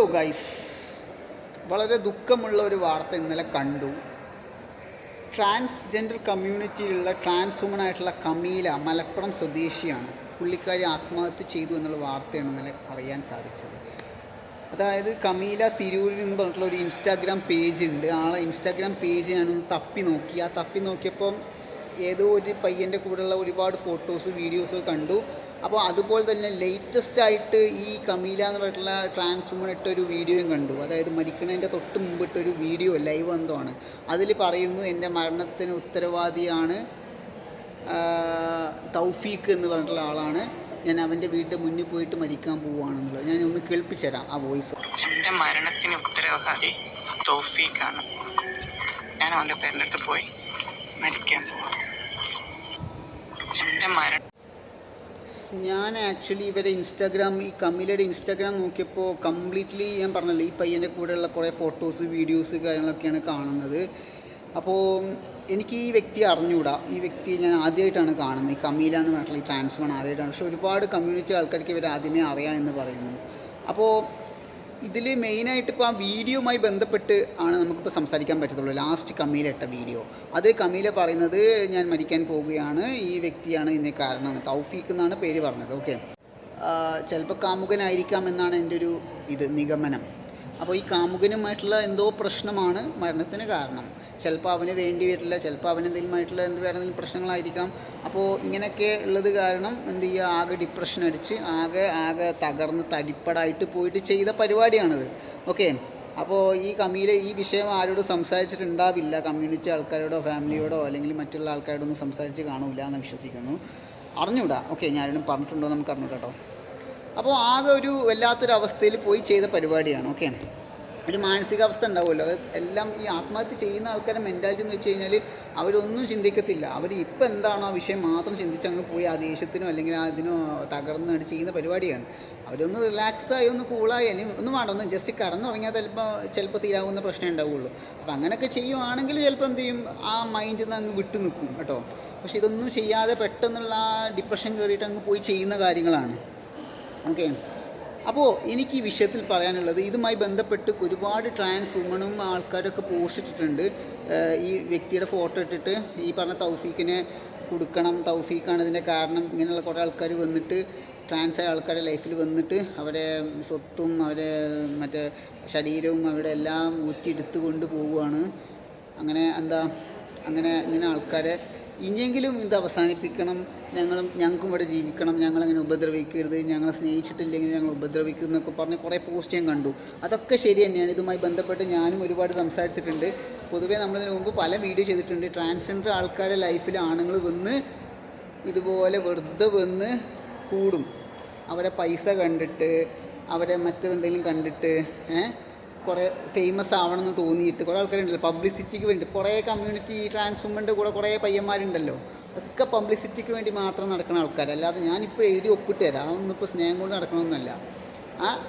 Hello guys വളരെ ദുഃഖമുള്ള ഒരു വാർത്ത ഇന്നലെ കണ്ടു. ട്രാൻസ്ജെൻഡർ കമ്മ്യൂണിറ്റിയിലുള്ള ട്രാൻസ് വുമൺ ആയിട്ടുള്ള കമീല മലപ്പുറം സ്വദേശിയാണ്. പുള്ളിക്കാരി ആത്മഹത്യ ചെയ്തു എന്നുള്ള വാർത്തയാണ് ഇന്നലെ അറിയാൻ സാധിച്ചത്. അതായത് കമീല തിരൂരിൽ എന്ന് പറഞ്ഞിട്ടുള്ള ഒരു ഇൻസ്റ്റാഗ്രാം പേജ് ഉണ്ട്. ആ ഇൻസ്റ്റാഗ്രാം പേജ് ഞാനൊന്ന് തപ്പി നോക്കി. ആ തപ്പി നോക്കിയപ്പം ഏതോ ഒരു പയ്യന്റെ കൂടെയുള്ള ഒരുപാട് ഫോട്ടോസ് വീഡിയോസ് കണ്ടു. അപ്പോൾ അതുപോലെ തന്നെ ലേറ്റസ്റ്റ് ആയിട്ട് ഈ കമീല എന്ന് പറഞ്ഞിട്ടുള്ള ട്രാൻസ് വുമൺ ഇട്ട ഒരു വീഡിയോയും കണ്ടു. അതായത് മരിക്കുന്നതിന്റെ തൊട്ട് മുമ്പ് ഇട്ട ഒരു വീഡിയോ ലൈവ് എന്തോണ് അതിൽ പറയുന്നു എന്റെ മരണത്തിന് ഉത്തരവാദിയാണ് തൗഫീഖ് എന്ന് പറഞ്ഞിട്ടുള്ള ആളാണ്. ഞാൻ അവന്റെ വീടിന്റെ മുന്നിൽ പോയിട്ട് മരിക്കാൻ പോവുകയാണെന്നുള്ളത്. ഞാൻ ഒന്ന് കേൾപ്പിച്ചു തരാം ആ വോയിസ് എന്റെ മരണത്തിന് ഉത്തരവാദി തൗഫീഖാണ്. ഞാൻ അവന്റെ പേരിന്റെ അടുത്ത് പോയി മരിക്കാൻ പോവാം എന്റെ മരണം ഞാൻ ആക്ച്വലി ഇവരെ ഇൻസ്റ്റാഗ്രാം ഈ കമ്മിലയുടെ ഇൻസ്റ്റാഗ്രാം നോക്കിയപ്പോൾ കംപ്ലീറ്റ്ലി ഞാൻ പറഞ്ഞല്ലോ ഈ പയ്യന്റെ കൂടെയുള്ള കുറേ ഫോട്ടോസ് വീഡിയോസ് കാര്യങ്ങളൊക്കെയാണ് കാണുന്നത്. അപ്പോൾ എനിക്ക് ഈ വ്യക്തി അറിഞ്ഞുകൂടാ ഈ വ്യക്തിയെ ഞാൻ ആദ്യമായിട്ടാണ് കാണുന്നത്. ഈ കമീല എന്ന് പറഞ്ഞിട്ടുള്ള ഈ ട്രാൻസ്ഫോൺ ആദ്യമായിട്ടാണ്. പക്ഷേ ഒരുപാട് കമ്മ്യൂണിറ്റി ആൾക്കാർക്ക് ഇവർ ആദ്യമേ അറിയാം എന്ന് പറയുന്നു. അപ്പോൾ ഇതിൽ മെയിനായിട്ട് ഇപ്പോൾ ആ വീഡിയോയുമായി ബന്ധപ്പെട്ട് ആണ് നമുക്കിപ്പോൾ സംസാരിക്കാൻ പറ്റത്തുള്ളൂ. ലാസ്റ്റ് കമീല ഇട്ട വീഡിയോ. അത് കമീല പറയുന്നത് ഞാൻ മരിക്കാൻ പോവുകയാണ്. ഈ വ്യക്തിയാണ് ഇതിന് കാരണം. തൗഫീഖ് എന്നാണ് പേര് പറഞ്ഞത്. ഓക്കെ? ചിലപ്പോൾ കാമുകനായിരിക്കാം എന്നാണ് എന്റെ ഒരു ഇത് നിഗമനം. അപ്പോൾ ഈ കാമുകനുമായിട്ടുള്ള എന്തോ പ്രശ്നമാണ് മരണത്തിന് കാരണം. ചിലപ്പോൾ അവന് വേണ്ടി വരില്ല ചിലപ്പോൾ അവന് എന്തെങ്കിലുമായിട്ടുള്ള എന്ത് വേറെ എന്തെങ്കിലും പ്രശ്നങ്ങളായിരിക്കാം. അപ്പോൾ ഇങ്ങനെയൊക്കെ ഉള്ളത് കാരണം എന്ത് ചെയ്യുക? ആകെ ഡിപ്രഷൻ അടിച്ച് ആകെ ആകെ തകർന്ന് തരിപ്പടായിട്ട് പോയിട്ട് ചെയ്ത പരിപാടിയാണിത്. ഓക്കെ അപ്പോൾ ഈ കമ്മിയിലെ ഈ വിഷയം ആരോടും സംസാരിച്ചിട്ടുണ്ടാവില്ല. കമ്മ്യൂണിറ്റി ആൾക്കാരോടോ ഫാമിലിയോടോ അല്ലെങ്കിൽ മറ്റുള്ള ആൾക്കാരോടൊന്നും സംസാരിച്ച് കാണില്ല എന്ന് വിശ്വസിക്കുന്നു. അറിഞ്ഞൂടാ? ഓക്കെ ഞാനും പറഞ്ഞിട്ടുണ്ടോ നമുക്ക് അറിഞ്ഞൂട്ടോ അപ്പോൾ ആകെ ഒരു വല്ലാത്തൊരു അവസ്ഥയിൽ പോയി ചെയ്ത പരിപാടിയാണ്. ഓക്കെ ഒരു മാനസികാവസ്ഥ ഉണ്ടാവുമല്ലോ. അത് എല്ലാം ഈ ആത്മഹത്യ ചെയ്യുന്ന ആൾക്കാരുടെ മെന്റാലിറ്റി എന്ന് വെച്ച് കഴിഞ്ഞാൽ അവരൊന്നും ചിന്തിക്കത്തില്ല. അവർ ഇപ്പം എന്താണോ ആ വിഷയം മാത്രം ചിന്തിച്ച് അങ്ങ് പോയി ആ ദേഷ്യത്തിനോ അല്ലെങ്കിൽ ആ ഇതിനോ തകർന്നു ചെയ്യുന്ന പരിപാടിയാണ്. അവരൊന്ന് റിലാക്സായി ഒന്ന് കൂളായി അല്ലെങ്കിൽ ഒന്നും വേണ്ട ഒന്ന് ജസ്റ്റ് കടന്നുറങ്ങിയാൽ ചിലപ്പോൾ ചിലപ്പോൾ തീരാവുന്ന പ്രശ്നമേ ഉണ്ടാവുള്ളൂ. അപ്പോൾ അങ്ങനെയൊക്കെ ചെയ്യുവാണെങ്കിൽ ചിലപ്പോൾ എന്ത് ചെയ്യും? ആ മൈൻഡിൽ നിന്ന് അങ്ങ് വിട്ടു നിൽക്കും കേട്ടോ. പക്ഷെ ഇതൊന്നും ചെയ്യാതെ പെട്ടെന്നുള്ള ആ ഡിപ്രഷൻ കയറിയിട്ട് അങ്ങ് പോയി ചെയ്യുന്ന കാര്യങ്ങളാണ്. ഓക്കെ അപ്പോൾ എനിക്ക് ഈ വിഷയത്തിൽ പറയാനുള്ളത് ഇതുമായി ബന്ധപ്പെട്ട് ഒരുപാട് ട്രാൻസ് വുമണും ആൾക്കാരൊക്കെ പോസ്റ്റ് ഇട്ടിട്ടുണ്ട്. ഈ വ്യക്തിയുടെ ഫോട്ടോ ഇട്ടിട്ട് ഈ പറഞ്ഞ തൗഫീഖിനെ കൊടുക്കണം തൗഫീഖാണ് ഇതിന്റെ കാരണം ഇങ്ങനെയുള്ള കുറേ ആൾക്കാർ വന്നിട്ട് ട്രാൻസ് ആയ ആൾക്കാരുടെ ലൈഫിൽ വന്നിട്ട് അവരെ സ്വത്തും അവരെ മറ്റേ ശരീരവും അവരുടെ എല്ലാം ഊറ്റിയെടുത്ത് കൊണ്ട് പോവുകയാണ്. അങ്ങനെ എന്താ അങ്ങനെ ഇങ്ങനെ ആൾക്കാരെ ഇനിയെങ്കിലും ഇത് അവസാനിപ്പിക്കണം. ഞങ്ങളും ഞങ്ങൾക്കും ഇവിടെ ജീവിക്കണം. ഞങ്ങളങ്ങനെ ഉപദ്രവിക്കരുത്. ഞങ്ങളെ സ്നേഹിച്ചിട്ടില്ലെങ്കിൽ ഞങ്ങൾ ഉപദ്രവിക്കും എന്നൊക്കെ പറഞ്ഞ് കുറേ പോസ്റ്റ് ഞാൻ കണ്ടു. അതൊക്കെ ശരി തന്നെയാണ്. ഇതുമായി ബന്ധപ്പെട്ട് ഞാനും ഒരുപാട് സംസാരിച്ചിട്ടുണ്ട്. പൊതുവേ നമ്മളിതിന് മുമ്പ് പല വീഡിയോ ചെയ്തിട്ടുണ്ട്. ട്രാൻസ്ജെൻഡർ ആൾക്കാരുടെ ലൈഫിൽ ആണുങ്ങൾ വന്ന് ഇതുപോലെ വെറുതെ വന്ന് കൂടും. അവരെ പൈസ കണ്ടിട്ട് അവരെ മറ്റെന്തെങ്കിലും കണ്ടിട്ട് ഏഹ് കുറേ ഫേമസ് ആവണമെന്ന് തോന്നിയിട്ട് കുറേ ആൾക്കാരുണ്ടല്ലോ. പബ്ലിസിറ്റിക്ക് വേണ്ടി കുറേ കമ്മ്യൂണിറ്റി ട്രാൻസ് വുമന്റെ കൂടെ കുറേ പയ്യന്മാരുണ്ടല്ലോ. ഒക്കെ പബ്ലിസിറ്റിക്ക് വേണ്ടി മാത്രം നടക്കുന്ന ആൾക്കാർ അല്ലാതെ ഞാനിപ്പോൾ എഴുതി ഒപ്പിട്ട് തരാം. അതൊന്നും ഇപ്പോൾ സ്നേഹം കൊണ്ട് നടക്കണമെന്നല്ല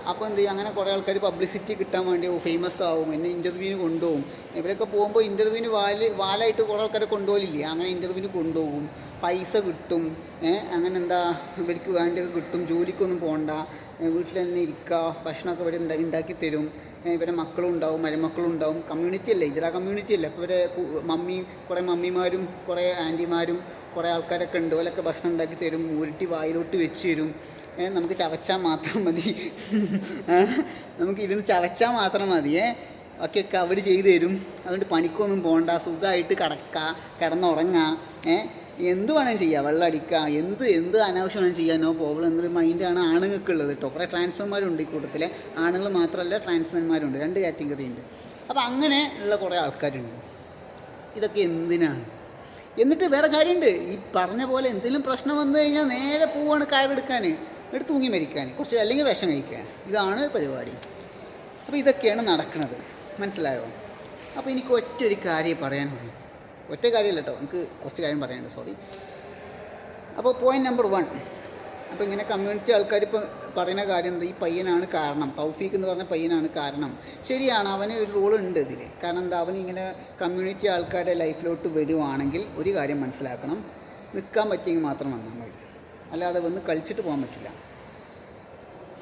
അപ്പോൾ എന്ത് ചെയ്യും? അങ്ങനെ കുറേ ആൾക്കാർ പബ്ലിസിറ്റി കിട്ടാൻ വേണ്ടി ഫേമസ് ആവും എന്നെ ഇന്റർവ്യൂവിന് കൊണ്ടുപോകും ഇവരൊക്കെ പോകുമ്പോൾ ഇന്റർവ്യൂവിന് വാൽ വാലായിട്ട് കുറേ ആൾക്കാരെ കൊണ്ടുപോകില്ലേ അങ്ങനെ ഇന്റർവ്യൂവിന് കൊണ്ടുപോകും പൈസ കിട്ടും അങ്ങനെ എന്താ ഇവർക്ക് വേണ്ടിയൊക്കെ കിട്ടും. ജോലിക്കൊന്നും പോകണ്ട വീട്ടിൽ തന്നെ ഇരിക്കുക ഭക്ഷണമൊക്കെ ഇവർ ഉണ്ടാ- ഉണ്ടാക്കി തരും. ഇവരെ മക്കളും ഉണ്ടാവും മരുമക്കളും ഉണ്ടാവും. കമ്മ്യൂണിറ്റി അല്ലേ? ഇജല കമ്മ്യൂണിറ്റി അല്ലേ? അപ്പോൾ ഇവരെ മമ്മി കുറേ മമ്മിമാരും കുറേ ആന്റിമാരും കുറേ ആൾക്കാരൊക്കെ ഉണ്ട്. ഓലൊക്കെ ഭക്ഷണം ഉണ്ടാക്കി തരും ഉരുട്ടി വായിലോട്ട് വെച്ച് തരും. നമുക്ക് ചവച്ചാൽ മാത്രം മതി. നമുക്ക് ഇരുന്ന് ചവച്ചാൽ മാത്രം മതി ഏ ഒക്കെ അവർ ചെയ്തു തരും. അതുകൊണ്ട് പണിക്കൊന്നും പോകണ്ട സുഖമായിട്ട് കിടക്കുക കിടന്നുറങ്ങുക ഏ എന്ത് വേണേലും ചെയ്യാം. വെള്ളം അടിക്കുക എന്ത് എന്ത് അനാവശ്യം വേണം ചെയ്യാം. നോ പ്രോബ്ലം എന്നൊരു മൈൻഡാണ് ആണുങ്ങൾക്ക് ഉള്ളത് കേട്ടോ കുറേ ട്രാൻസ്ഫർമാരുണ്ട് ഈ കൂട്ടത്തിൽ ആണുങ്ങൾ മാത്രമല്ല ട്രാൻസ്ഫർമാരുണ്ട്. രണ്ട് കാറ്റഗറി ഉണ്ട്. അപ്പോൾ അങ്ങനെ ഉള്ള കുറേ ആൾക്കാരുണ്ട്. ഇതൊക്കെ എന്തിനാണ്? എന്നിട്ട് വേറെ കാര്യമുണ്ട് ഈ പറഞ്ഞ പോലെ എന്തെങ്കിലും പ്രശ്നം വന്നു കഴിഞ്ഞാൽ നേരെ പോവാണ് കയറെടുക്കാൻ എടുത്ത് തൂങ്ങി മരിക്കാൻ കുറച്ച് അല്ലെങ്കിൽ വിഷം കഴിക്കാൻ. ഇതാണ് പരിപാടി. അപ്പോൾ ഇതൊക്കെയാണ് നടക്കുന്നത്. മനസ്സിലായോ? അപ്പോൾ എനിക്ക് ഒറ്റ ഒരു കാര്യം പറയാനുള്ളൂ. ഒറ്റ കാര്യമല്ല കേട്ടോ എനിക്ക് കുറച്ച് കാര്യം പറയാനുണ്ട് സോറി അപ്പോൾ പോയിന്റ് നമ്പർ വൺ അപ്പോൾ ഇങ്ങനെ കമ്മ്യൂണിറ്റി ആൾക്കാർ ഇപ്പോൾ പറയുന്ന കാര്യം എന്താ ഈ പയ്യനാണ് കാരണം. തൗഫീഖ് എന്ന് പറഞ്ഞ പയ്യനാണ് കാരണം. ശരിയാണ് അവന് ഒരു റോൾ ഉണ്ട് ഇതിൽ കാരണം എന്താ അവൻ ഇങ്ങനെ കമ്മ്യൂണിറ്റി ആൾക്കാരുടെ ലൈഫിലോട്ട് വരുവാണെങ്കിൽ ഒരു കാര്യം മനസ്സിലാക്കണം. നിൽക്കാൻ പറ്റിയെങ്കിൽ മാത്രം വന്നാൽ മതി. അല്ലാതെ വന്ന് കളിച്ചിട്ട് പോകാൻ പറ്റില്ല.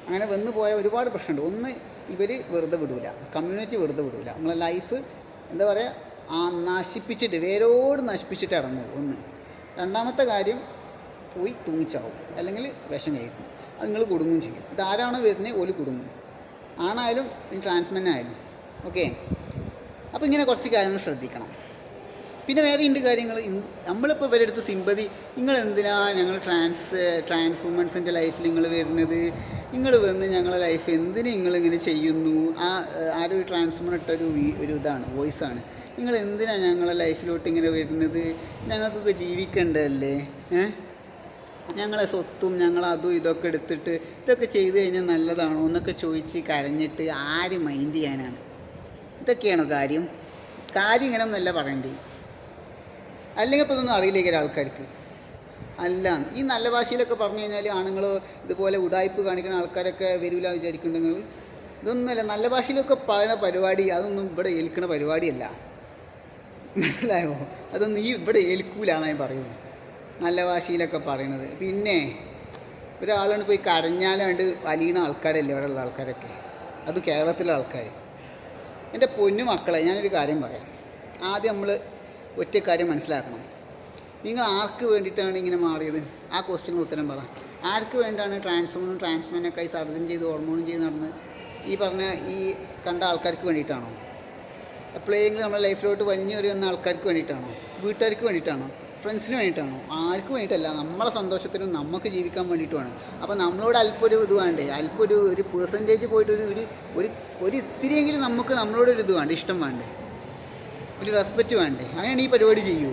അങ്ങനെ വന്ന് പോയ ഒരുപാട് പ്രശ്നമുണ്ട്. ഒന്ന് ഇവർ വെറുതെ വിടൂല. കമ്മ്യൂണിറ്റി വെറുതെ വിടൂല. നമ്മളെ ലൈഫ് എന്താ പറയുക ആ നശിപ്പിച്ചിട്ട് വേരോട് നശിപ്പിച്ചിട്ട് ഇറങ്ങുള്ളൂ ഒന്ന്. രണ്ടാമത്തെ കാര്യം പോയി തൂങ്ങിച്ചാവും. അല്ലെങ്കിൽ വിഷം കഴിക്കും. അത് നിങ്ങൾ കുടുങ്ങും ചെയ്യും. ഇതാരാണോ വരുന്നത് ഓൽ കുടുങ്ങും. ആണായാലും ട്രാൻസ്മെൻ ആയാലും. ഓക്കെ അപ്പോൾ ഇങ്ങനെ കുറച്ച് കാര്യങ്ങൾ ശ്രദ്ധിക്കണം. പിന്നെ വേറെ ഉണ്ട് കാര്യങ്ങൾ. നമ്മളിപ്പോൾ ഇവരുടെ അടുത്ത് സിമ്പതി നിങ്ങൾ എന്തിനാ ഞങ്ങൾ ട്രാൻസ് ട്രാൻസ് വുമൻസിന്റെ ലൈഫിൽ നിങ്ങൾ വരുന്നത്? നിങ്ങൾ വന്ന് ഞങ്ങളെ ലൈഫ് എന്തിന് നിങ്ങൾ ഇങ്ങനെ ചെയ്യുന്നു? ആ ആരും ഒരു വുമൺ ഇട്ടൊരു ഒരു ഇതാണ് വോയിസാണ് നിങ്ങൾ എന്തിനാ ഞങ്ങളെ ലൈഫിലോട്ട് ഇങ്ങനെ വരുന്നത്? ഞങ്ങൾക്കൊക്കെ ജീവിക്കേണ്ടതല്ലേ? ഞങ്ങളെ സ്വത്തും ഞങ്ങൾ അതും ഇതൊക്കെ എടുത്തിട്ട് ഇതൊക്കെ ചെയ്തു കഴിഞ്ഞാൽ നല്ലതാണോ എന്നൊക്കെ ചോദിച്ച് കരഞ്ഞിട്ട് ആര് മൈൻഡ് ചെയ്യാനാണ്. ഇതൊക്കെയാണോ കാര്യം? കാര്യം ഇങ്ങനെ ഒന്നല്ല പറയണ്ടേ അല്ലെങ്കിൽ ഇപ്പോൾ ഇതൊന്നും അറിയില്ലേക്ക് ആൾക്കാർക്ക് അല്ല ഈ നല്ല ഭാഷയിലൊക്കെ പറഞ്ഞു കഴിഞ്ഞാൽ ആണുങ്ങൾ ഇതുപോലെ ഉടായ്പ് കാണിക്കുന്ന ആൾക്കാരൊക്കെ വരില്ല വിചാരിക്കുന്നുണ്ടെങ്കിൽ ഇതൊന്നുമല്ല നല്ല ഭാഷയിലൊക്കെ പറയുന്ന പരിപാടി അതൊന്നും ഇവിടെ ഏൽക്കുന്ന പരിപാടിയല്ല. മനസ്സിലായോ? അതൊന്നും ഈ ഇവിടെ ഏൽക്കൂലെന്ന് ഞാൻ പറയുള്ളൂ നല്ല ഭാഷയിലൊക്കെ പറയണത്. പിന്നെ ഒരാളാണ് പോയി കരഞ്ഞാലാണ്ട് വലിയ ആൾക്കാരല്ലേ ഇവിടെ ഉള്ള ആൾക്കാരൊക്കെ. അത് കേരളത്തിലെ ആൾക്കാർ എന്റെ പൊന്നു മക്കളെ ഞാനൊരു കാര്യം പറയാം. ആദ്യം നമ്മൾ ഒറ്റ കാര്യം മനസ്സിലാക്കണം. നിങ്ങൾ ആർക്ക് വേണ്ടിയിട്ടാണ് ഇങ്ങനെ മാറിയത്? ആ ക്വസ്റ്റ്യന് ഉത്തരം പറ. ആർക്ക് വേണ്ടിയാണ് ട്രാൻസ്ഫോമും ട്രാൻസ്മെനൊക്കെ ആയി സർജൻ ചെയ്ത് ഹോർമോണും ചെയ്ത് നടന്ന് ഈ പറഞ്ഞ ഈ കണ്ട ആൾക്കാർക്ക് വേണ്ടിയിട്ടാണോ? എപ്പോഴെങ്കിലും നമ്മുടെ ലൈഫിലോട്ട് വലിഞ്ഞു വരുന്ന ആൾക്കാർക്ക് വേണ്ടിയിട്ടാണോ? വീട്ടുകാർക്ക് വേണ്ടിയിട്ടാണോ? ഫ്രണ്ട്സിന് വേണ്ടിയിട്ടാണോ? ആർക്കും വേണ്ടിയിട്ടല്ല. നമ്മളെ സന്തോഷത്തിനും നമുക്ക് ജീവിക്കാൻ വേണ്ടിയിട്ടുമാണ്. അപ്പോൾ നമ്മളോട് അല്പം ഒരു ഇത് വേണ്ടേ? അല്പം ഒരു ഒരു പേഴ്സന്റേജ് പോയിട്ട് ഒരു ഒരു ഒരു ഇത്തിരിയെങ്കിലും നമുക്ക് നമ്മളോട് ഒരു ഇത് വേണ്ടേ? ഇഷ്ടം വേണ്ടേ? ഒരു റെസ്പെക്റ്റ് വേണ്ടേ? അങ്ങനെയാണ് ഈ പരിപാടി ചെയ്യൂ.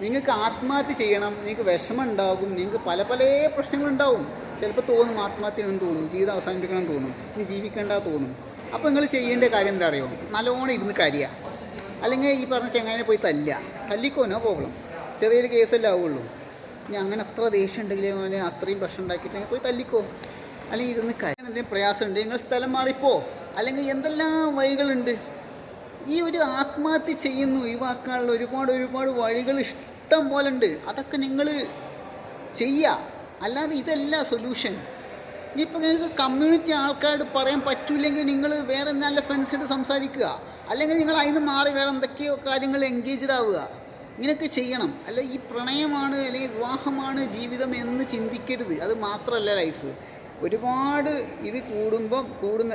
നിങ്ങൾക്ക് ആത്മഹത്യ ചെയ്യണം നിങ്ങൾക്ക് വിഷമം ഉണ്ടാകും നിങ്ങൾക്ക് പല പല പ്രശ്നങ്ങളുണ്ടാവും. ചിലപ്പോൾ തോന്നും ആത്മഹത്യ എന്ന് തോന്നും ജീവിതം അവസാനിപ്പിക്കണം എന്ന് തോന്നും ഇനി ജീവിക്കേണ്ട തോന്നും. അപ്പോൾ നിങ്ങൾ ചെയ്യേണ്ട കാര്യം എന്താ അറിയോ നല്ലോണം ഇരുന്ന് കരിയുക അല്ലെങ്കിൽ ഈ പറഞ്ഞ ചെങ്ങാനെ പോയി തല്ല തല്ലിക്കോനോ പ്രോബ്ലം ചെറിയൊരു കേസല്ലേ ആവുള്ളൂ. ഇനി അങ്ങനെ അത്ര ദേഷ്യം ഉണ്ടെങ്കിൽ അവന് അത്രയും പ്രശ്നം ഉണ്ടാക്കിയിട്ട് പോയി തല്ലിക്കോ? അല്ലെങ്കിൽ ഇരുന്ന് കരയാൻ എന്തെങ്കിലും പ്രയാസമുണ്ട്? നിങ്ങൾ സ്ഥലം മാറിപ്പോ. അല്ലെങ്കിൽ എന്തെല്ലാം വഴികളുണ്ട്? ഈ ഒരു ആത്മഹത്യ ചെയ്യുന്നു ഒഴിവാക്കാനുള്ള ഒരുപാട് ഒരുപാട് വഴികൾ ഇഷ്ടം പോലെ ഉണ്ട് അതൊക്കെ നിങ്ങൾ ചെയ്യുക അല്ലാതെ ഇതല്ല സൊല്യൂഷൻ ഇനിയിപ്പോൾ നിങ്ങൾക്ക് കമ്മ്യൂണിറ്റി ആൾക്കാരോട് പറയാൻ പറ്റൂല്ലെങ്കിൽ നിങ്ങൾ വേറെ നല്ല ഫ്രണ്ട്സിനോട് സംസാരിക്കുക. അല്ലെങ്കിൽ നിങ്ങൾ അതിന് മാറി വേറെ എന്തൊക്കെയോ കാര്യങ്ങൾ എൻഗേജ്ഡ് ആവുക. ഇങ്ങനെയൊക്കെ ചെയ്യണം. അല്ല ഈ പ്രണയമാണ് അല്ലെങ്കിൽ വിവാഹമാണ് ജീവിതം എന്ന് ചിന്തിക്കരുത്. അത് മാത്രമല്ല ലൈഫ് ഒരുപാട് ഇത് കൂടുമ്പോൾ കൂടുന്ന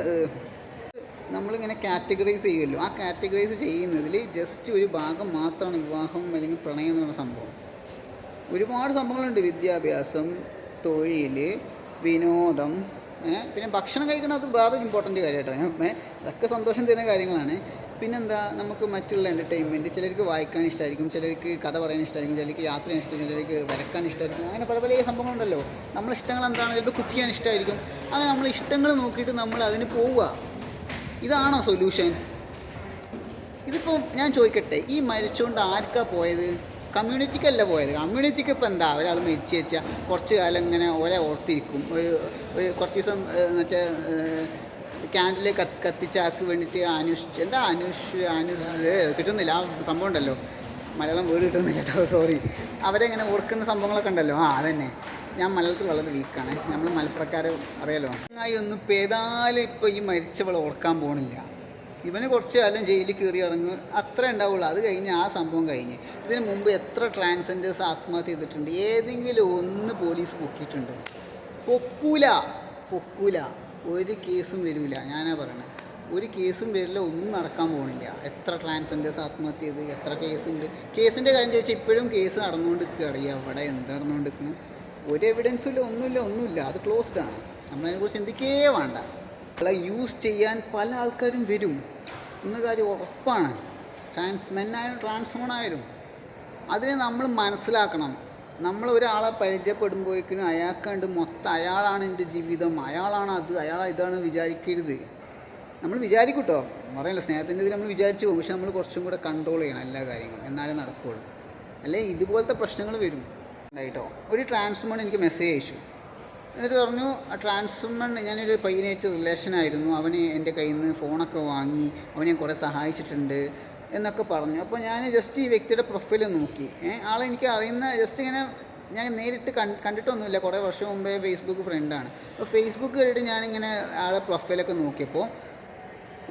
നമ്മളിങ്ങനെ കാറ്റഗറൈസ് ചെയ്യുമല്ലോ. ആ കാറ്റഗറൈസ് ചെയ്യുന്നതിൽ ജസ്റ്റ് ഒരു ഭാഗം മാത്രമാണ് വിവാഹം അല്ലെങ്കിൽ പ്രണയം എന്ന് പറയുന്ന സംഭവം. ഒരുപാട് സംഭവങ്ങളുണ്ട്. വിദ്യാഭ്യാസം തൊഴിൽ വിനോദം പിന്നെ ഭക്ഷണം കഴിക്കുന്നത് വേറെ ഇമ്പോർട്ടന്റ് കാര്യമായിട്ടാണ് അതൊക്കെ സന്തോഷം തരുന്ന കാര്യങ്ങളാണ്. പിന്നെന്താ നമുക്ക് മറ്റുള്ള എന്റർടൈൻമെന്റ് ചിലർക്ക് വായിക്കാൻ ഇഷ്ടമായിരിക്കും ചിലർക്ക് കഥ പറയാൻ ഇഷ്ടമായിരിക്കും ചിലർക്ക് യാത്ര ചെയ്യാൻ ഇഷ്ടമായിരിക്കും ചിലർക്ക് വരക്കാൻ ഇഷ്ടമായിരിക്കും അങ്ങനെ പല പല സംഭവങ്ങളുണ്ടല്ലോ. നമ്മളെ ഇഷ്ടങ്ങൾ എന്താണ്? ചിലപ്പോൾ കുക്ക് ചെയ്യാൻ ഇഷ്ടമായിരിക്കും അങ്ങനെ നമ്മൾ ഇഷ്ടങ്ങൾ നോക്കിയിട്ട് നമ്മൾ അതിന് പോവുക. ഇതാണോ സൊല്യൂഷൻ ഇതിപ്പോൾ ഞാൻ ചോദിക്കട്ടെ ഈ മരിച്ചുകൊണ്ട് ആർക്കാ പോയത്? കമ്മ്യൂണിറ്റിക്കല്ല പോയത്. കമ്മ്യൂണിറ്റിക്ക് ഇപ്പോൾ എന്താ? ഒരാൾ മരിച്ചു വെച്ചാൽ കുറച്ച് കാലം ഇങ്ങനെ ഓരെ ഓർത്തിരിക്കും. ഒരു ഒരു കുറച്ച് ദിവസം മറ്റേ ക്യാൻഡിൽ കത്ത് കത്തിച്ചാക്ക് വേണ്ടിയിട്ട് അനുഷ് എന്താ അനുഷ് ഏഹ്, കിട്ടുന്നില്ല. ആ സംഭവം ഉണ്ടല്ലോ. മലയാളം വീട് കിട്ടുന്നില്ല കേട്ടോ സോറി അവരെങ്ങനെ ഓർക്കുന്ന സംഭവങ്ങളൊക്കെ ഉണ്ടല്ലോ. ആ അതന്നെ. ഞാൻ മലയാളത്തിൽ വളരെ വീക്കാണ് നമ്മൾ മലപ്പുറക്കാർ അറിയാലോ. ചങ്ങായി ഒന്ന് പേതാലും ഇപ്പോൾ ഈ മരിച്ചവൾ ഓർക്കാൻ പോകണില്ല ഇവന് കുറച്ച് കാലം ജയിലിൽ കയറി ഇറങ്ങും അത്ര ഉണ്ടാവുള്ളൂ. അത് കഴിഞ്ഞ് ആ സംഭവം കഴിഞ്ഞ്. ഇതിന് മുമ്പ് എത്ര ട്രാൻസ്ജെൻഡേഴ്സ് ആത്മഹത്യ ചെയ്തിട്ടുണ്ട്. ഏതെങ്കിലും ഒന്ന് പോലീസ് പൊക്കിയിട്ടുണ്ട്. പൊക്കൂല പൊക്കൂല. ഒരു കേസും വരില്ല ഞാനാ പറയണത് ഒരു കേസും വരില്ല ഒന്നും നടക്കാൻ പോകണില്ല എത്ര ട്രാൻസ്ജെൻഡേഴ്സ് ആത്മഹത്യ ചെയ്ത് എത്ര കേസുണ്ട് കേസിന്റെ കാര്യം ചോദിച്ചാൽ ഇപ്പോഴും കേസ് നടന്നുകൊണ്ട് നിൽക്കുകയാണ് അവിടെ എന്താ നടന്നുകൊണ്ട് നിൽക്കുന്നത് ഒരു എവിഡൻസും ഇല്ല ഒന്നുമില്ല ഒന്നുമില്ല. അത് ക്ലോസ്ഡ് ആണ്. നമ്മളതിനെക്കുറിച്ച് ചിന്തിക്കേ വേണ്ട. അല്ല യൂസ് ചെയ്യാൻ പല ആൾക്കാരും വരും. എന്ന കാര്യം ഉറപ്പാണ്. ആയാലും ട്രാൻസ്മോൺ ആയാലും. അതിനെ നമ്മൾ മനസ്സിലാക്കണം. നമ്മൾ ഒരാളെ പരിചയപ്പെടുമ്പോഴേക്കിനും അയാൾക്കണ്ട് മൊത്തം അയാളാണ് എന്റെ ജീവിതം അയാളാണ് അത് അയാൾ ഇതാണ് വിചാരിക്കരുത്. നമ്മൾ വിചാരിക്കും കേട്ടോ സ്നേഹത്തിന്റെ ഇതിൽ നമ്മൾ വിചാരിച്ചു പോകും. പക്ഷെ നമ്മൾ കുറച്ചും കൂടെ കൺട്രോൾ ചെയ്യണം എല്ലാ കാര്യങ്ങളും. എന്നാലേ നടക്കുകയുള്ളൂ അല്ലെങ്കിൽ ഇതുപോലത്തെ പ്രശ്നങ്ങൾ വരും. ഉണ്ടായിട്ടോ. ഒരു ട്രാൻസ്മൺ എനിക്ക് മെസ്സേജ് അയച്ചു. എന്നിട്ട് പറഞ്ഞു ആ ട്രാൻസ്മൺ ഞാനൊരു പയ്യനായിട്ട് റിലേഷനായിരുന്നു അവന് എന്റെ കയ്യിൽ നിന്ന് ഫോണൊക്കെ വാങ്ങി. അവനെ കുറേ സഹായിച്ചിട്ടുണ്ട്. എന്നൊക്കെ പറഞ്ഞു. അപ്പോൾ ഞാൻ ജസ്റ്റ് ഈ വ്യക്തിയുടെ പ്രൊഫൈൽ നോക്കി. ആളെ എനിക്ക് അറിയുന്ന ജസ്റ്റ് ഇങ്ങനെ ഞാൻ നേരിട്ട് കണ്ടിട്ടൊന്നുമില്ല. കുറേ വർഷം മുമ്പേ ഫേസ്ബുക്ക് ഫ്രണ്ടാണ് അപ്പോൾ ഫേസ്ബുക്ക് കയറിയിട്ട് ഞാനിങ്ങനെ ആളെ പ്രൊഫൈലൊക്കെ നോക്കിയപ്പോൾ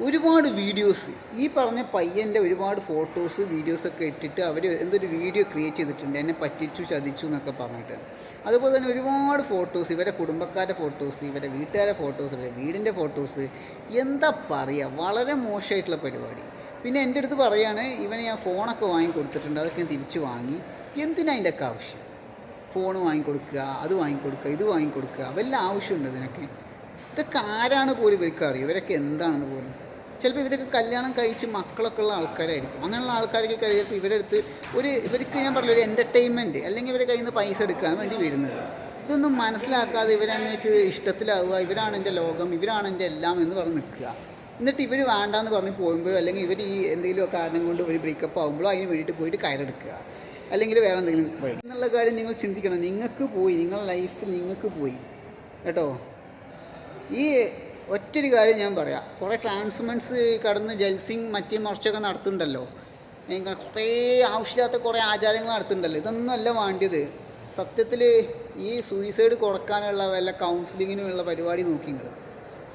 ഒരുപാട് വീഡിയോസ് ഈ പറഞ്ഞ പയ്യന്റെ ഒരുപാട് ഫോട്ടോസ് വീഡിയോസൊക്കെ ഇട്ടിട്ട് അവർ എന്തൊരു വീഡിയോ ക്രിയേറ്റ് ചെയ്തിട്ടുണ്ട് എന്നെ പറ്റിച്ചു ചതിച്ചു എന്നൊക്കെ പറഞ്ഞിട്ട്. അതുപോലെ തന്നെ ഒരുപാട് ഫോട്ടോസ് ഇവരെ കുടുംബക്കാരുടെ ഫോട്ടോസ് ഇവരെ വീട്ടുകാരുടെ ഫോട്ടോസ് ഇവരെ വീടിന്റെ ഫോട്ടോസ് എന്താ പറയുക വളരെ മോശമായിട്ടുള്ള പരിപാടി. പിന്നെ എന്റെ അടുത്ത് പറയാണ് ഇവന് ഞാൻ ഫോണൊക്കെ വാങ്ങി കൊടുത്തിട്ടുണ്ട് അതൊക്കെ ഞാൻ തിരിച്ചു വാങ്ങി. എന്തിനാ അതിന്റെ ഒക്കെ ആവശ്യം? ഫോൺ വാങ്ങിക്കൊടുക്കുക അത് വാങ്ങിക്കൊടുക്കുക ഇത് വാങ്ങിക്കൊടുക്കുക വല്ല ആവശ്യമുണ്ട് ഇതിനൊക്കെ? ഇതൊക്കെ ആരാണ് പോലും ഇവർക്ക് അറിയും ഇവരൊക്കെ എന്താണെന്ന് പോലും. ചിലപ്പോൾ ഇവരൊക്കെ കല്യാണം കഴിച്ച് മക്കളൊക്കെ ഉള്ള ആൾക്കാരായിരിക്കും. അങ്ങനെയുള്ള ആൾക്കാരൊക്കെ കഴിയപ്പോൾ ഇവരുടെ അടുത്ത് ഒരു ഇവർക്ക് ഞാൻ പറഞ്ഞ ഒരു എന്റർടൈൻമെന്റ് അല്ലെങ്കിൽ ഇവരെ കയ്യിൽ നിന്ന് പൈസ എടുക്കാൻ വേണ്ടി വരുന്നത്. ഇതൊന്നും മനസ്സിലാക്കാതെ ഇവരങ്ങേറ്റ് ഇഷ്ടത്തിലാവുക ഇവരാണ് എന്റെ ലോകം ഇവരാണ് എന്റെ എല്ലാം എന്ന് പറഞ്ഞ് നിൽക്കുക. എന്നിട്ട് ഇവർ വേണ്ടാന്ന് പറഞ്ഞ് പോകുമ്പോഴോ അല്ലെങ്കിൽ ഇവർ ഈ എന്തെങ്കിലും കാരണം കൊണ്ട് ഒരു ബ്രേക്കപ്പ് ആകുമ്പോഴോ അതിന് വേണ്ടിയിട്ട് പോയിട്ട് കയറെടുക്കുക. അല്ലെങ്കിൽ വേറെ എന്തെങ്കിലും പോയി. എന്നുള്ള കാര്യം നിങ്ങൾ ചിന്തിക്കണം. നിങ്ങൾക്ക് പോയി നിങ്ങളുടെ ലൈഫ് നിങ്ങൾക്ക് പോയി. കേട്ടോ? ഈ ഒറ്റൊരു കാര്യം ഞാൻ പറയാം. കുറേ ട്രാൻസ്മെന്റ്സ് കടന്ന് ജൽസിങ് മറ്റേ മറിച്ചൊക്കെ നടത്തുന്നുണ്ടല്ലോ. കുറേ ആവശ്യമില്ലാത്ത കുറേ ആചാരങ്ങൾ നടത്തുന്നുണ്ടല്ലോ. ഇതൊന്നുമല്ല വേണ്ടിയത്. സത്യത്തിൽ ഈ സൂയിസൈഡ് കുറക്കാനുള്ള വല്ല കൗൺസിലിങ്ങിനുള്ള പരിപാടി നോക്കി നിങ്ങൾ.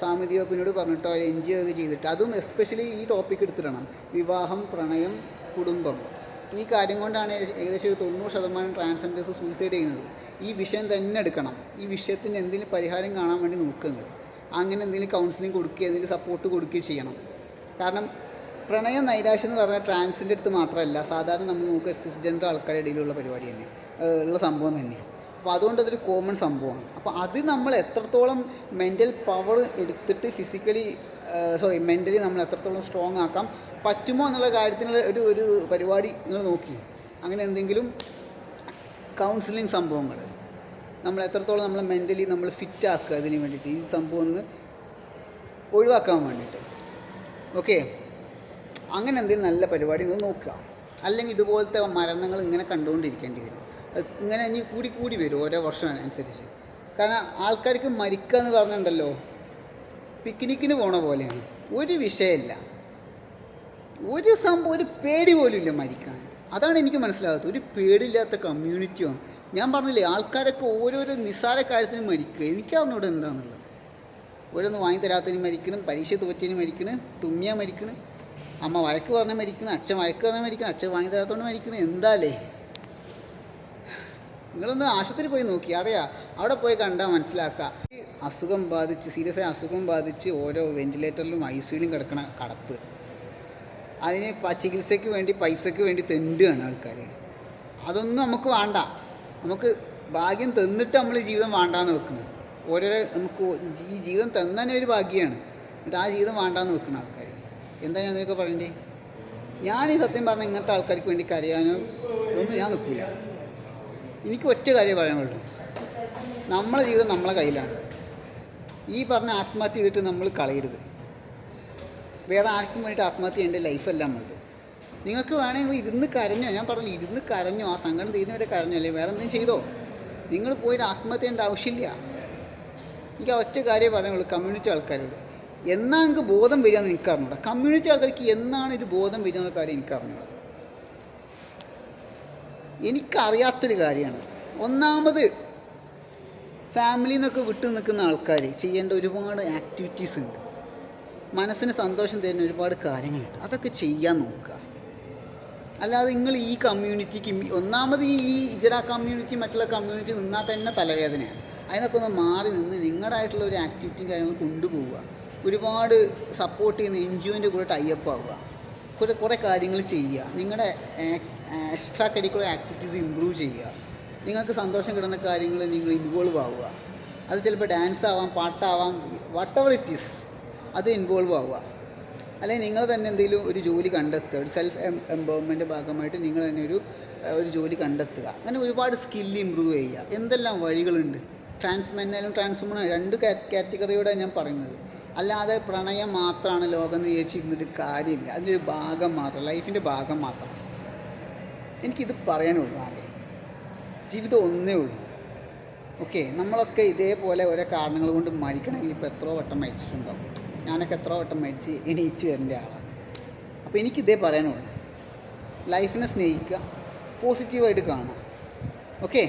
സാമൂഹിക വകുപ്പിനോട് പറഞ്ഞിട്ടോ എൻ ജി ഒ ഒക്കെ ചെയ്തിട്ട്. അതും എസ്പെഷ്യലി ഈ ടോപ്പിക് എടുത്തിടണം. വിവാഹം പ്രണയം കുടുംബം. ഈ കാര്യം കൊണ്ടാണ് ഏകദേശം ഒരു തൊണ്ണൂറ് ശതമാനം ട്രാൻസ്ജെൻഡേഴ്സ് സൂയിസൈഡ് ചെയ്യുന്നത്. ഈ വിഷയം തന്നെ എടുക്കണം. ഈ വിഷയത്തിന് എന്തെങ്കിലും പരിഹാരം കാണാൻ വേണ്ടി നോക്കുക അങ്ങനെ എന്തെങ്കിലും കൗൺസിലിംഗ് കൊടുക്കുകയോ എന്തെങ്കിലും സപ്പോർട്ട് കൊടുക്കുകയോ ചെയ്യണം. കാരണം പ്രണയ നൈരാശ്യം എന്ന് പറഞ്ഞാൽ ട്രാൻസിന്റെ അടുത്ത് മാത്രമല്ല. സാധാരണ നമ്മൾ നോക്കുക സിസ്ജെൻഡർ ആൾക്കാരുടെ ഇടയിലുള്ള പരിപാടി തന്നെ. ഉള്ള സംഭവം തന്നെയാണ്. അപ്പോൾ അതുകൊണ്ട് അതൊരു കോമൺ സംഭവമാണ്. അപ്പോൾ അത് നമ്മൾ എത്രത്തോളം മെന്റൽ പവർ എടുത്തിട്ട് ഫിസിക്കലി സോറി മെന്റലി നമ്മൾ എത്രത്തോളം സ്ട്രോങ് ആക്കാം പറ്റുമോ എന്നുള്ള കാര്യത്തിനുള്ള ഒരു ഒരു പരിപാടി നിങ്ങൾ നോക്കി. അങ്ങനെ എന്തെങ്കിലും കൗൺസിലിംഗ് സംഭവങ്ങൾ. നമ്മൾ എത്രത്തോളം നമ്മൾ മെന്റലി നമ്മൾ ഫിറ്റ് ആക്കുക അതിന് വേണ്ടിയിട്ട്. ഈ സംഭവം ഒന്ന് ഒഴിവാക്കാൻ വേണ്ടിയിട്ട്. ഓക്കെ അങ്ങനെ എന്തെങ്കിലും നല്ല പരിപാടി പരിപാടികൾ നോക്കുക. അല്ലെങ്കിൽ ഇതുപോലത്തെ മരണങ്ങൾ ഇങ്ങനെ കണ്ടുകൊണ്ടിരിക്കേണ്ടി വരും. ഇങ്ങനെ ഇനി കൂടി കൂടി വരും ഓരോ വർഷം അനുസരിച്ച്. കാരണം ആൾക്കാർക്ക് മരിക്കുക എന്ന് പറഞ്ഞിട്ടുണ്ടല്ലോ. പിക്നിക്കിന് പോണ പോലെയാണ്. ഒരു വിഷയമല്ല. ഒരു സംഭവം ഒരു പേടി പോലും ഇല്ല മരിക്കാൻ. അതാണ് എനിക്ക് മനസ്സിലാകാത്തത്. ഒരു പേടിയില്ലാത്ത കമ്മ്യൂണിറ്റിയാണ് ഞാൻ പറഞ്ഞില്ലേ ആൾക്കാരൊക്കെ ഓരോരോ നിസ്സാര കാര്യത്തിന് മരിക്കുക. എനിക്കറിഞ്ഞൂടെ എന്താണെന്നുള്ളത് ഓരോന്ന് വാങ്ങി തരാത്തതിന് മരിക്കണം പരീക്ഷ തോറ്റതിന് മരിക്കണം തുമ്മിയ മരിക്കണം അമ്മ വഴക്ക് പറഞ്ഞാൽ മരിക്കണം അച്ഛൻ വഴക്ക് പറഞ്ഞാൽ മരിക്കണം അച്ഛൻ വാങ്ങി തരാത്തോണ്ട് മരിക്കണം എന്താലേ? നിങ്ങളൊന്ന് ആശുപത്രി പോയി നോക്കി അറിയാം? അവിടെ പോയി കണ്ടാൽ മനസ്സിലാക്കുക അസുഖം ബാധിച്ച് സീരിയസ് ആയി അസുഖം ബാധിച്ച് ഓരോ വെന്റിലേറ്ററിലും ഐ സിയിലും കിടക്കണ കടപ്പ്. അതിന് ചികിത്സയ്ക്ക് വേണ്ടി പൈസയ്ക്ക് വേണ്ടി തെണ്ടുകയാണ് ആൾക്കാർ അതൊന്നും നമുക്ക് വേണ്ട. നമുക്ക് ഭാഗ്യം തന്നിട്ട് നമ്മൾ ജീവിതം വേണ്ടാന്ന് വെക്കുന്നത് ഓരോരോ നമുക്ക് ഈ ജീവിതം തന്നെ ഒരു ഭാഗ്യമാണ് എന്നിട്ട് ആ ജീവിതം വേണ്ടാന്ന് വെക്കുന്ന ആൾക്കാർ എന്താ ഞാൻ നിനക്ക് പറയണ്ടേ? ഞാൻ ഈ സത്യം പറഞ്ഞ ഇങ്ങനത്തെ ആൾക്കാർക്ക് വേണ്ടി കരയാനോ ഒന്നും ഞാൻ നിൽക്കില്ല എനിക്ക് ഒറ്റ കാര്യം പറയാനുള്ളൂ. നമ്മളെ ജീവിതം നമ്മളെ കയ്യിലാണ്. ഈ പറഞ്ഞ ആത്മഹത്യ ചെയ്തിട്ട് നമ്മൾ കളയരുത്. വേറെ ആർക്കും വേണ്ടിയിട്ട് ആത്മഹത്യ ചെയ്യേണ്ട ലൈഫല്ല നമ്മളത്. നിങ്ങൾക്ക് വേണമെങ്കിൽ ഇരുന്ന് കരഞ്ഞോ. ഞാൻ പറഞ്ഞു ഇരുന്ന് കരഞ്ഞോ. ആ സങ്കടം തീരുന്നവരെ കരഞ്ഞോ അല്ലെങ്കിൽ വേറെ എന്തെങ്കിലും ചെയ്തോ? നിങ്ങൾ പോയിട്ട് ആത്മഹത്യ ചെയ്യേണ്ട ആവശ്യമില്ല. എനിക്ക് ഒറ്റ കാര്യം പറയുള്ളൂ. കമ്മ്യൂണിറ്റി ആൾക്കാരോട്. എന്നാ നിങ്ങൾക്ക് ബോധം വരിക എന്ന് എനിക്ക് അറിഞ്ഞൂടാ. കമ്മ്യൂണിറ്റി ആൾക്കാർക്ക് എന്നാണ് ഒരു ബോധം വരിക എന്നുള്ള കാര്യം എനിക്ക് അറിഞ്ഞൂടാ. എനിക്കറിയാത്തൊരു കാര്യമാണ്. ഒന്നാമത് ഫാമിലിയിൽ നിന്നൊക്കെ വിട്ടു നിൽക്കുന്ന ആൾക്കാർ ചെയ്യേണ്ട ഒരുപാട് ആക്ടിവിറ്റീസ് ഉണ്ട്. മനസ്സിന് സന്തോഷം തരുന്ന ഒരുപാട് കാര്യങ്ങളുണ്ട്. അതൊക്കെ ചെയ്യാൻ നോക്കുക. അല്ലാതെ നിങ്ങൾ ഈ കമ്മ്യൂണിറ്റിക്ക് ഒന്നാമത് ഈ ഇജറ കമ്മ്യൂണിറ്റി മറ്റുള്ള കമ്മ്യൂണിറ്റി നിന്നാൽ തന്നെ തലവേദനയാണ്. അതിനൊക്കെ ഒന്ന് മാറി നിന്ന് നിങ്ങളുടെയായിട്ടുള്ള ഒരു ആക്ടിവിറ്റിയും കാര്യങ്ങളും കൊണ്ടുപോവുക. ഒരുപാട് സപ്പോർട്ട് ചെയ്യുന്ന എൻ ജി ഒന്റെ കൂടെ ടൈപ്പ് ആവുക. കുറേ കുറേ കാര്യങ്ങൾ ചെയ്യുക. നിങ്ങളുടെ എക്സ്ട്രാ കരിക്കുലർ ആക്ടിവിറ്റീസ് ഇമ്പ്രൂവ് ചെയ്യുക. നിങ്ങൾക്ക് സന്തോഷം കിട്ടുന്ന കാര്യങ്ങൾ നിങ്ങൾ ഇൻവോൾവ് ആവുക. അത് ചിലപ്പോൾ ഡാൻസ് ആവാം പാട്ടാവാം വാട്ട് എവർ ഇറ്റ് ഈസ് അത് ഇൻവോൾവ് ആവുക. അല്ലെങ്കിൽ നിങ്ങൾ തന്നെ എന്തെങ്കിലും ഒരു ജോലി കണ്ടെത്തുക ഒരു സെൽഫ് എംപവർമെന്റെ ഭാഗമായിട്ട് നിങ്ങൾ തന്നെ ഒരു ഒരു ജോലി കണ്ടെത്തുക. അങ്ങനെ ഒരുപാട് സ്കില്ല് ഇമ്പ്രൂവ് ചെയ്യുക. എന്തെല്ലാം വഴികളുണ്ട്? ട്രാൻസ്മെന്നാലും ട്രാൻസ്ഫോമർ രണ്ട് കാറ്റഗറിയോടെ ഞാൻ പറയുന്നത്. അല്ലാതെ പ്രണയം മാത്രമാണ് ലോകം എന്ന് വിചാരിച്ചിരുന്നിട്ട് കാര്യമില്ല. അതിലൊരു ഭാഗം മാത്രം ലൈഫിന്റെ ഭാഗം മാത്രം. എനിക്കിത് പറയാനുള്ളൂ ആകെ ജീവിതം ഒന്നേ ഉള്ളൂ. ഓക്കെ നമ്മളൊക്കെ ഇതേപോലെ ഓരോ കാരണങ്ങൾ കൊണ്ട് മരിക്കണമെങ്കിൽ ഇപ്പോൾ എത്രയോ വട്ടം മരിച്ചിട്ടുണ്ടാവും. ഞാനൊക്കെ എത്ര വട്ടം മരിച്ച് എണീച്ച് വരേണ്ട ആളാണ് അപ്പോൾ എനിക്കിതേ പറയാനുള്ളൂ. ലൈഫിനെ സ്നേഹിക്കുക പോസിറ്റീവായിട്ട് കാണുക. ഓക്കെ